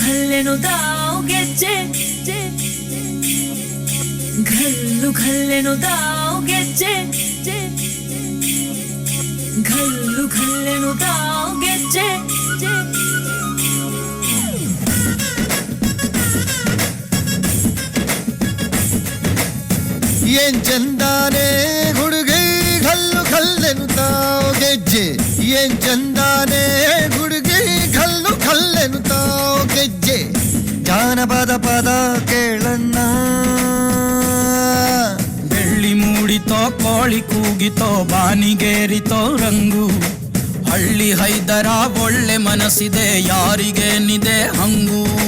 ಘಲ್ಲೆನು ದಾವ್ ಗೆಜ್ಜೆ ಘಲ್ಲು ಘಲ್ಲೆನು ದಾವ್ ಗೆಜ್ಜೆ ಘಲ್ಲು ಘಲ್ಲೆನು ದಾವ್ ಗೆಜ್ಜೆ ಏನ್ ಚಂದಾನೆ ಹುಡುಗಿ ಕಲ್ಲು ಕಲ್ಲೆನು ತಾವ್ ಗೆಜ್ಜೆ ಏನ್ ಚಂದಾನೆ ಹುಡುಗಿ ಕಲ್ಲು ಕಲ್ಲೆನು ತಾವ್ ಗೆಜ್ಜೆ ಜಾನಪದ ಪದ ಕೇಳಣ್ಣ. ಬೆಳ್ಳಿ ಮೂಡಿತೋ, ಕೋಳಿ ಕೂಗಿತೋ, ಬಾನಿಗೇರಿತೋ, ರಂಗು. ಹಳ್ಳಿ ಹೈದರ ಒಳ್ಳೆ ಮನಸ್ಸಿದೆ ಯಾರಿಗೇನಿದೆ ಹಂಗು.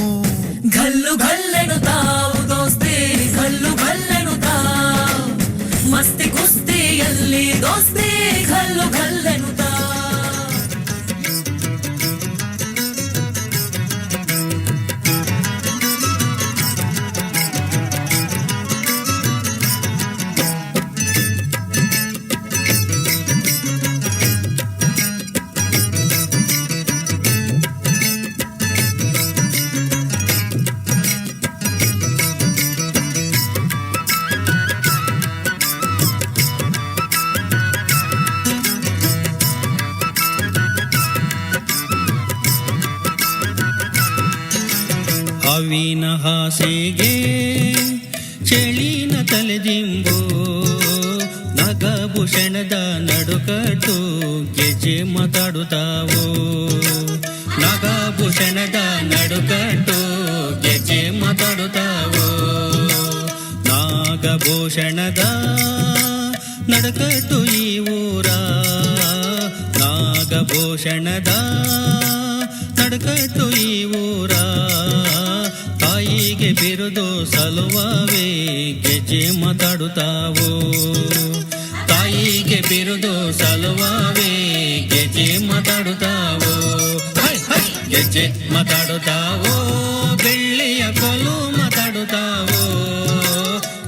ಅವಿನ ಹಾಸಿಗೆ, ಚೆಳಿನ ತಲೆದಿಂಬು ನಗಭೂಷಣದ ನಡುಕಟ್ಟು ಗೆಜೆ ಮಾತಾಡುತ್ತಾವು. ನಗಭೂಷಣದ ನಡುಕಟ್ಟು ಗೆಜೆ ಮಾತಾಡುತ್ತಾವು. ನಾಗಭೂಷಣದ ನಡುಕಟ್ಟು ಈ ಊರ, ನಾಗಭೂಷಣದ ನಡುಕಟ್ಟು ಈ ಊರ. ತಾಯಿಗೆ ಬಿರುದು ಸಲುವವೇ, ಗೆಜೆ ಮಾತಾಡುತ್ತಾವು? ತಾಯಿಗೆ ಬಿರುದು ಸಲುವವೇ, ಗೆಜೆ ಮಾತಾಡುತ್ತಾವು. ಗೆಜ್ಜೆ ಮಾತಾಡುತ್ತಾವೋ? ಬೆಳ್ಳಿಯ ಕೊಲು ಮಾತಾಡುತ್ತಾವು?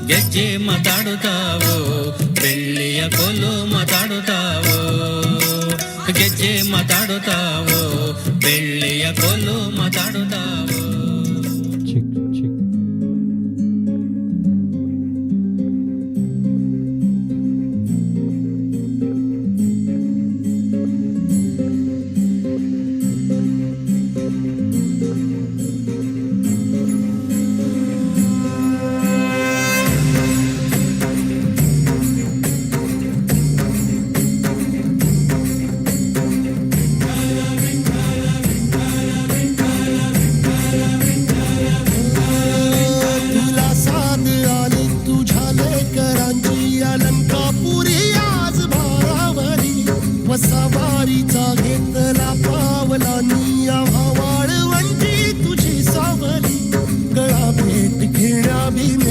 ಗೆಜ್ಜೆ ಮಾತಾಡುತ್ತಾವು? ಬೆಳ್ಳಿಯ ಕೊಲು ಮಾತಾಡುತ್ತಾವೋ? ಗೆಜ್ಜೆ ಮಾತಾಡುತ್ತಾವೋ? ಬೆಳ್ಳಿಯ ಕೊಲು ಮಾತಾಡುತ್ತಾವೋ? Baby